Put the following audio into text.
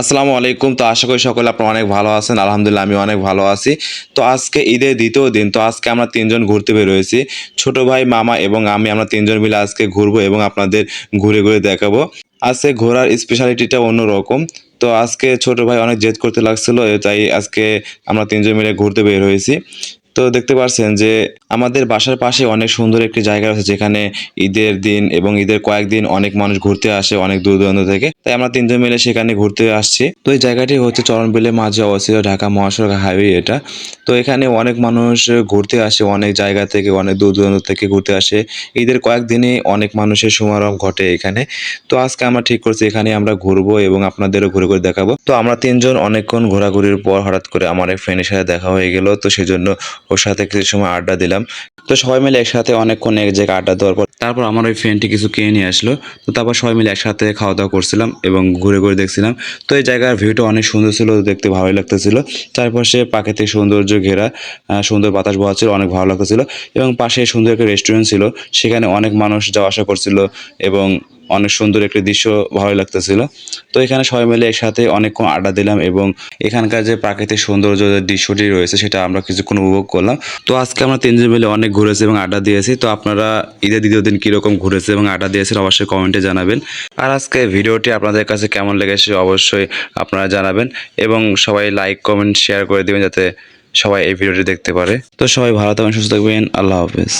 আসসালামু আলাইকুম। তো আশা করি সকলে আপনারা অনেক ভালো আছেন। আলহামদুলিল্লাহ, আমি অনেক ভালো আছি। তো আজকে ঈদের দ্বিতীয় দিন, তো আজকে আমরা তিনজন ঘুরতে বেরোয়েছি। ছোট ভাই, মামা এবং আমি, আমরা তিনজন মিলে আজকে ঘুরবো এবং আপনাদের ঘুরে ঘুরে দেখাবো। আজকে ঘোরার স্পেশালিটিটা অন্যরকম। তো আজকে ছোট ভাই অনেক জেদ করতে লাগছিল, তাই আজকে আমরা তিনজন মিলে ঘুরতে বের হয়েছি। তো দেখতে পাচ্ছেন যে আমাদের বাসার পাশে অনেক সুন্দর একটি জায়গা আছে যেখানে ঈদের দিন এবং ঈদের কয়েকদিন অনেক মানুষ ঘুরতে আসে অনেক দূর দূরান্ত থেকে। তাই আমরা তিনজন মিলে সেখানে ঘুরতে আসছি। তো এই জায়গাটি হচ্ছে চরণবিলের মাঝে অবস্থিত ঢাকা মহাসড়ক হাইওয়ে এটা। তো এখানে অনেক মানুষ ঘুরতে আসে, অনেক জায়গা থেকে, অনেক দূর দূরান্ত থেকে ঘুরতে আসে। ঈদের কয়েকদিনে অনেক মানুষের সমারোহ ঘটে এখানে। তো আজকে আমরা ঠিক করছি, এখানে আমরা ঘুরবো এবং আপনাদেরও ঘুরে ঘুরে দেখাবো। তো আমরা তিনজন অনেকক্ষণ ঘোরাঘুরির পর হঠাৎ করে আমার এক ফ্রেন্ডের সাথে দেখা হয়ে গেল। তো সেজন্য ওর সাথে কিছু সময় আড্ডা দিলাম। তো সবাই মিলে একসাথে অনেকক্ষণ এক জায়গায় আড্ডা দেওয়ার পর তারপর আমার ওই ফ্রেন্ডটি কিছু কিনে নিয়ে আসলো। তো তারপর সবাই মিলে একসাথে খাওয়া দাওয়া করছিলাম এবং ঘুরে ঘুরে দেখছিলাম। তো এই জায়গার ভিউটা অনেক সুন্দর ছিল, দেখতে ভালোই লাগতেছিল। চারপাশে প্রাকৃতিক সৌন্দর্য ঘেরা সুন্দর বাতাস বহাচ্ছিল অনেক ভালো লাগতেছিল। এবং পাশে সুন্দর একটা রেস্টুরেন্ট ছিল, সেখানে অনেক মানুষ যাওয়া আসা করছিল এবং অনেক সুন্দর একটি দৃশ্য ভালো লাগতেছিল। তো এখানে সবাই মিলে একসাথে অনেকক্ষণ আড্ডা দিলাম এবং এখানকার যে প্রাকৃতিক সৌন্দর্য যে দৃশ্যটি রয়েছে, সেটা আমরা কিছুক্ষণ উপভোগ করলাম। তো আজকে আমরা তিনজন মিলে অনেক ঘুরেছি এবং আড্ডা দিয়েছি। তো আপনারা ঈদের দ্বিতীয় দিন কীরকম ঘুরেছে এবং আড্ডা দিয়েছেন, অবশ্যই কমেন্টে জানাবেন। আর আজকে ভিডিওটি আপনাদের কাছে কেমন লেগেছে, অবশ্যই আপনারা জানাবেন এবং সবাই লাইক, কমেন্ট, শেয়ার করে দেবেন যাতে সবাই এই ভিডিওটি দেখতে পারে। তো সবাই ভালো থাকবেন, সুস্থ থাকবেন। আল্লাহ হাফেজ।